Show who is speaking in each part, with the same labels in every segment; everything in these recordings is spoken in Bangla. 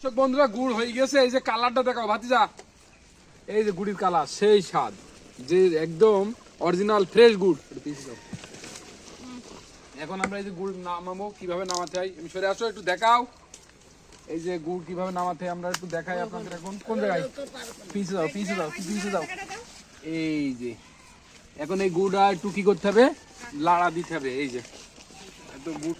Speaker 1: দর্শক বন্ধুরা, গুড় হয়ে গেছে। এই যে কালারটা দেখাও, ভাতিজা। এই যে গুড়ির কালার, সেই স্বাদ। যে একদম অরিজিনাল ফ্রেশ গুড়। এখন আমরা এই যে গুড় নামাবো, কীভাবে নামাতে হয় আমি সরে আসো, একটু দেখাও। এই যে গুড় কীভাবে নামাতে আমরা একটু দেখাই আপনাদের এখন। কোন জায়গায়? পিছে দাও পিছে দাও পিছে দাও। এই যে, এখন এই গুড়টা একটু কি করতে হবে? লাড়া দিতে হবে, এই যে। এত গুড়।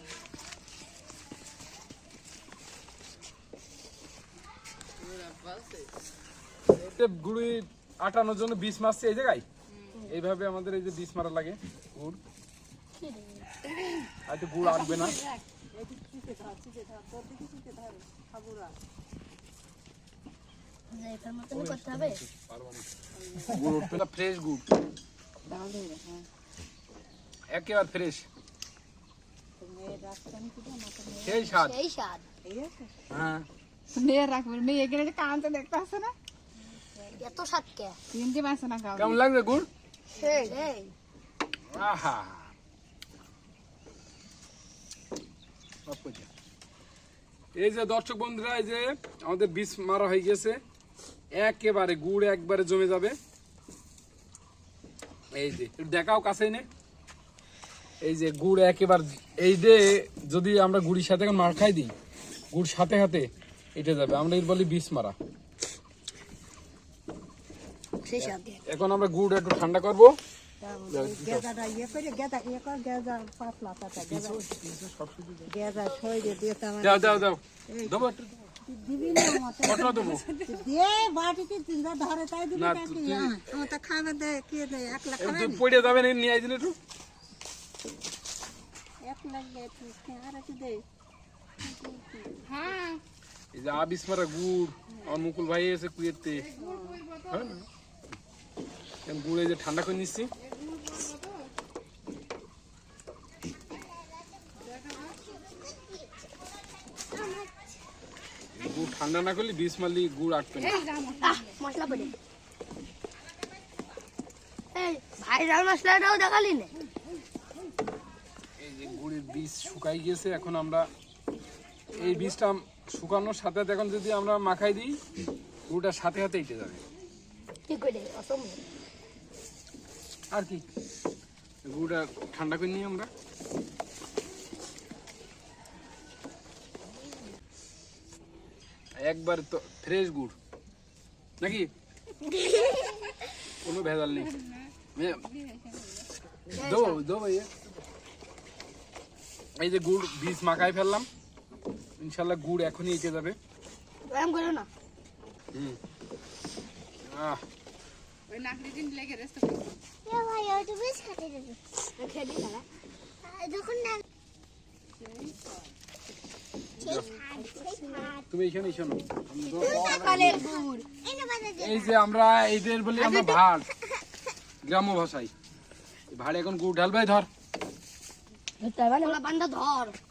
Speaker 1: গুড়ি আটানোর জন্য বিষ মারছে এই জায়গায়? এইভাবে আমাদের এই যে বিষ মারা লাগে গুড়। গুড় আটবে না। ফ্রেশ গুড়। একেবারে ফ্রেশ সেই স্বাদ।
Speaker 2: সেই স্বাদ।
Speaker 1: হ্যাঁ।
Speaker 3: মেয়ে রাখবেন মেয়ে এখানে যে কানতে দেখতে আসে না?
Speaker 2: এত স্বাদ
Speaker 3: তিনটে মাসে না খাওয়া।
Speaker 1: কেমন লাগবে গুড়?
Speaker 2: সেই।
Speaker 1: আহা। এই যে দর্শক বন্ধুরা এই যে আমাদের বিষ মারা হয়ে গেছে একেবারে গুড় একবারে জমে যাবে। এই যে দেখাও কাছে নে এই যে গুড় একেবারে এই যে যদি আমরা গুড়ির সাথে এখন মার খাই দিই গুড় সাথে সাথে এটা যাবে। আমরা এর বলি বিষ মারা। এখন আমরা গুড় একটু ঠান্ডা করব। দাও দাও দাও দেবো একটু। পড়ে যাবেন নিয়ে আইদিন একটু।
Speaker 4: এক লাখ আর একটু
Speaker 3: হ্যাঁ।
Speaker 1: এই যে আবিস মারা গুড় আমার মুকুল ভাই এসে কুয়েতে। হ্যাঁ? গুড় এই যে ঠান্ডা করে নিচ্ছি। গুড় ঠান্ডা না করলে বিষ মারলি গুড় আটবে না।
Speaker 2: মশলা। পড়ে। ভাইরাল মশলাটাও দেখালি না।
Speaker 1: এই যে গুড়ের বীজ শুকাই গিয়েছে এখন আমরা এই বীজটা শুকানোর সাথে সাথে এখন যদি আমরা মাখাই দিই গুড়টার সাথে সাথে ইটে যাবে। আর কি? গুড়টা ঠান্ডা করে নিই আমরা। একবার তো ফ্রেশ গুড়। নাকি? কোনো ভেজাল নেই। দেবো দেবো ভাইয়া। এই যে গুড় বীজ মাখাই ফেললাম। ইনশাল্লাহ গুড় এখনই এঁকে যাবে।
Speaker 2: করো না।
Speaker 1: হুম। আহ।
Speaker 3: ওই নাকড়ি দিন লেগে রেস্ট
Speaker 2: খেয়ে দিই না
Speaker 1: তুমি এখানে এসো না। আমি তো-
Speaker 2: সকালের গুড়।
Speaker 1: এই যে আমরা বলি আমরা ভাট গ্রাম্য ভাষায়। ভাড়ে এখন গুড় ঢালবে ধর।
Speaker 2: ধর।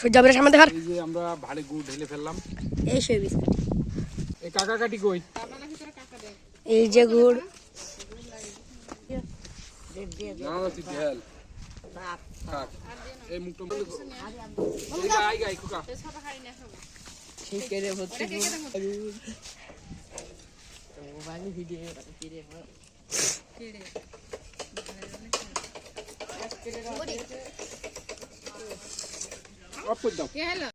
Speaker 2: সূর্যাবের সামনে দেখার।
Speaker 1: এই যে আমরা ভাড়ে গুড় ঢেলে ফেললাম।
Speaker 2: এই সেই বিস্কুট।
Speaker 1: এই কাকা কাটি কই?
Speaker 2: এই যে গুড়।
Speaker 1: না না তুই ঢেল। এই মুখটা গাই কুকা
Speaker 3: ছোট ভর্তি মোবাইল
Speaker 4: ভিডিও কেড়ে
Speaker 3: কেড়ে
Speaker 1: অফ দাও।
Speaker 3: কে হলো?